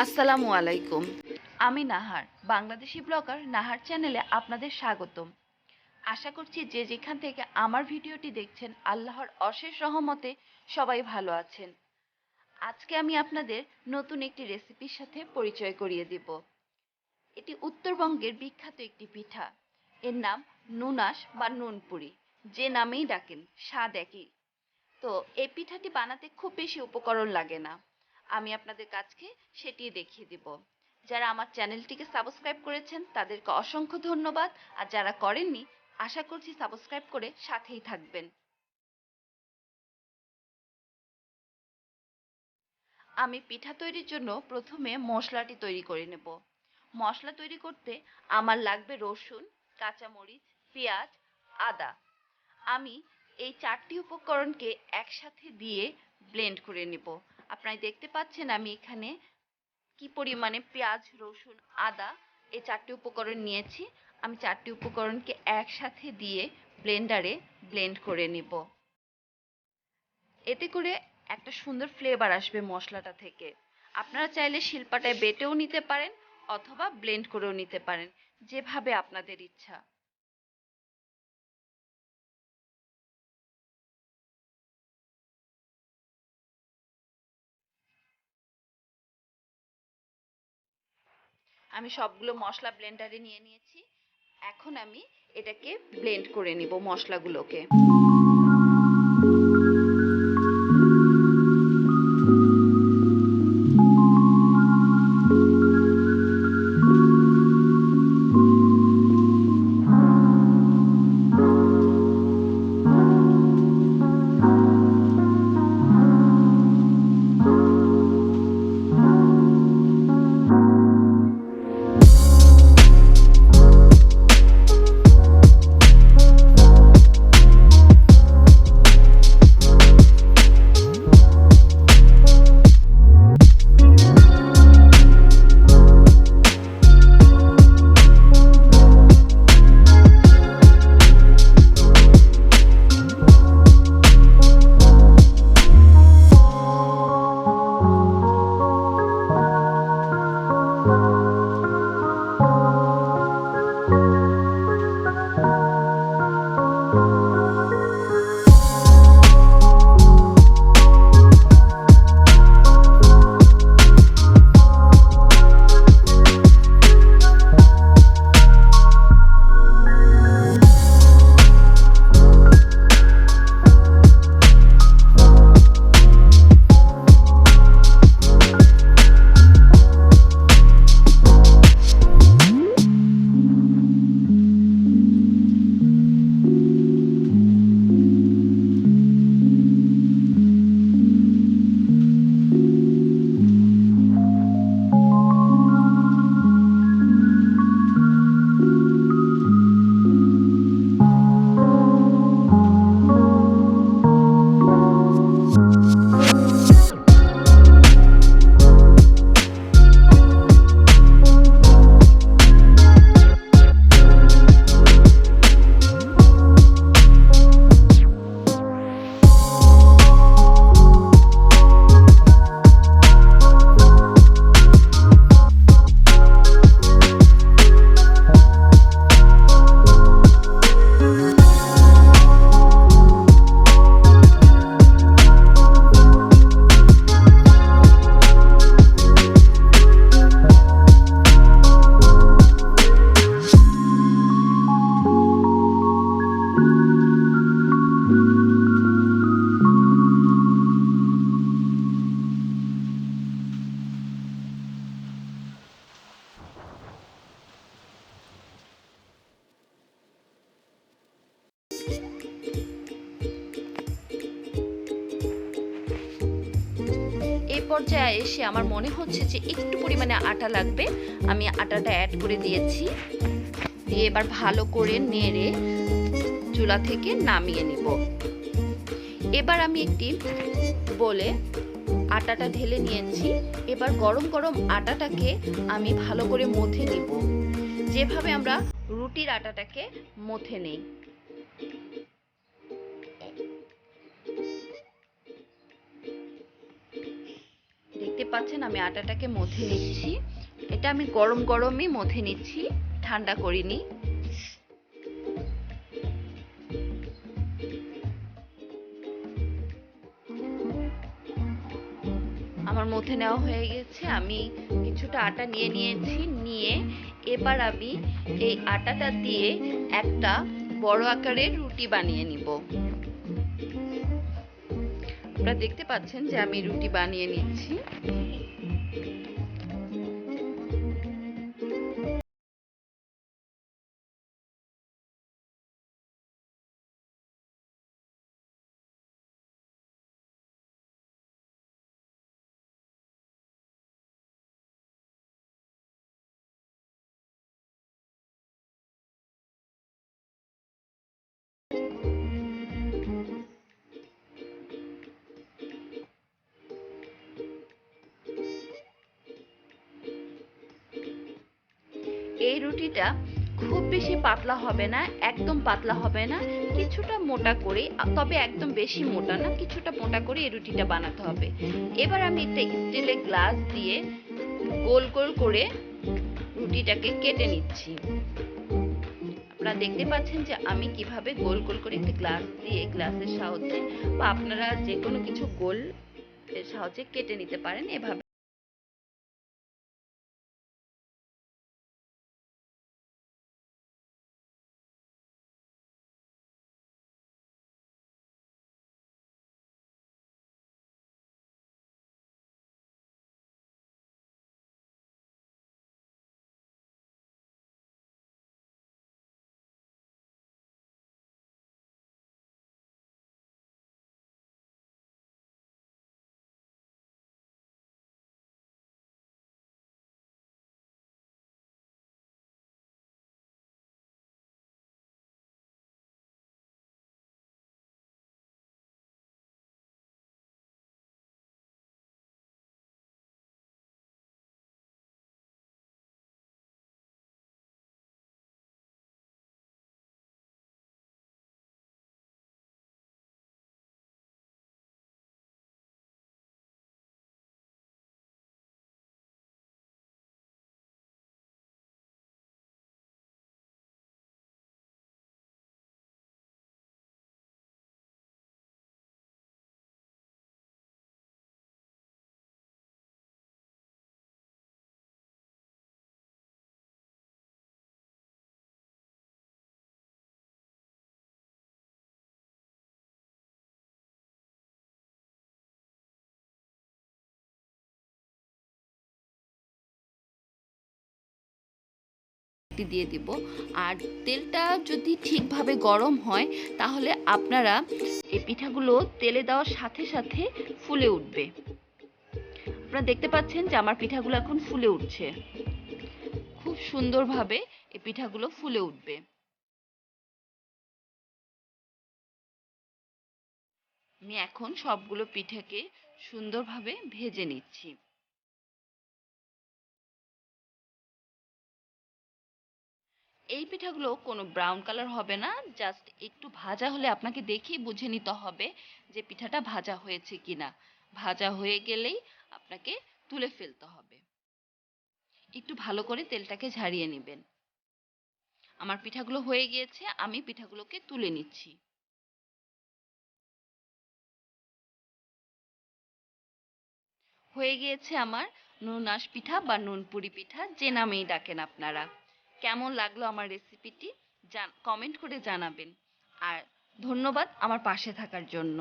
আসসালামু আলাইকুম। আমি নাহার, বাংলাদেশি ব্লগার নাহার চ্যানেলে আপনাদের স্বাগতম। আশা করছি যে যেখান থেকে আমার ভিডিওটি দেখছেন, আল্লাহর অশেষ রহমতে সবাই ভালো আছেন। আজকে আমি আপনাদের নতুন একটি রেসিপির সাথে পরিচয় করিয়ে দেব। এটি উত্তরবঙ্গের বিখ্যাত একটি পিঠা। এর নাম নুনাস বা নুনপুরি, যে নামেই ডাকেন, স্বাদ একই। তো এই পিঠাটি বানাতে খুব বেশি উপকরণ লাগে না। আমি আপনাদের কাছকে সেটি দেখিয়ে দিব। যারা আমার চ্যানেলটিকে সাবস্ক্রাইব করেছেন, তাদেরকে অসংখ্য ধন্যবাদ। আর যারা করেননি, আশা করছি সাবস্ক্রাইব করে সাথেই থাকবেন। আমি পিঠা তৈরির জন্য প্রথমে মশলাটি তৈরি করে নেব। মশলা তৈরি করতে আমার লাগবে রসুন, কাঁচামরিচ, পেঁয়াজ, আদা। আমি এই চারটি উপকরণকে একসাথে দিয়ে ব্লেন্ড করে নেব। আপনারা দেখতে পাচ্ছেন আমি এখানে কি পরিমাণে পেঁয়াজ, রসুন, আদা এই চারটি উপকরণ নিয়েছি। আমি চারটি উপকরণকে একসাথে দিয়ে ব্লেন্ডারে ব্লেন্ড করে নিব। এতে করে একটা সুন্দর ফ্লেভার আসবে মশলাটা থেকে। আপনারা চাইলে শিল্পাটায় বেটেও নিতে পারেন অথবা ব্লেন্ড করেও নিতে পারেন, যেভাবে আপনাদের ইচ্ছা। আমি সবগুলো মশলা ব্লেন্ডারে নিয়ে নিয়েছি। এখন আমি এটাকে ব্লেন্ড করে নিব মশলাগুলোকে। এই পর্যায়ে এসে আমার মনে হচ্ছে যে একটু পরিমাণে আটা লাগবে। আমি আটাটা অ্যাড করে দিয়েছি। দিয়ে এবার ভালো করে নেড়ে চুলা থেকে নামিয়ে নিব। এবার আমি একটি বলে আটাটা ঢেলে নিয়েছি। এবার গরম গরম আটাটাকে আমি ভালো করে মথে নিব। যেভাবে আমরা রুটির আটাটাকে মথে নেই। দেখতে পাচ্ছেন, আমি আটাটাকে মথে নিচ্ছি। এটা আমি গরম গরমই মথে নিচ্ছি, ঠান্ডা করিনি। আমার মধ্যে নেওয়া হয়ে গেছে, আমি কিছুটা আটা নিয়ে নিয়েছি, নিয়ে এবার আমি এই আটাটা দিয়ে একটা বড় আকারের রুটি বানিয়ে নিব। আপনারা দেখতে পাচ্ছেন যে আমি রুটি বানিয়ে নিচ্ছি। রুটিটা খুব বেশি পাতলা হবে না, একদম পাতলা হবে না, কিছুটা মোটা করে তবে একদম বেশি মোটা না, কিছুটা মোটা করে এই রুটিটা বানাতে হবে। এবার আমি একটা স্টিলের গ্লাস দিয়ে গোল গোল করে রুটিটাকে কেটে নিচ্ছি। আপনারা দেখতে পাচ্ছেন যে আমি কীভাবে গোল গোল করে একটা গ্লাস দিয়ে গ্লাসের সাহায্যে বা আপনারা যে কোনো কিছু গোল এর সাহায্যে কেটে নিতে পারেন এভাবে। দিয়ে দিব। আর তেলটা যদি ঠিকভাবে গরম হয়, তাহলে আপনারা এই পিঠাগুলো তেলে দেওয়ার সাথে সাথে ফুলে উঠবে। আপনারা দেখতে পাচ্ছেন যে আমার পিঠাগুলো এখন ফুলে উঠছে। খুব সুন্দরভাবে এই পিঠাগুলো ফুলে উঠবে। আমি এখন সবগুলো পিঠাকে সুন্দরভাবে ভেজে নিচ্ছি। এই পিঠাগুলো কোনো ব্রাউন কালার হবে না জাস্ট একটু ভাজা হলে আপনাকে দেখেই বুঝে নিতে হবে যে পিঠাটা ভাজা হয়েছে কিনা। ভাজা হয়ে গেলেই আপনাকে তুলে ফেলতে হবে। একটু ভালো করে তেলটাকে ঝারিয়ে নেবেন। আমার পিঠাগুলো হয়ে গিয়েছে, আমি পিঠাগুলোকে তুলে নিচ্ছি। হয়ে গিয়েছে আমার নুন আঁশ পিঠা বা নুন পুরি পিঠা, যে নামেই ডাকেন আপনারা। কেমন লাগল আমার রেসিপিটি জান কমেন্ট করে জানাবেন। আর ধন্যবাদ আমার পাশে থাকার জন্য।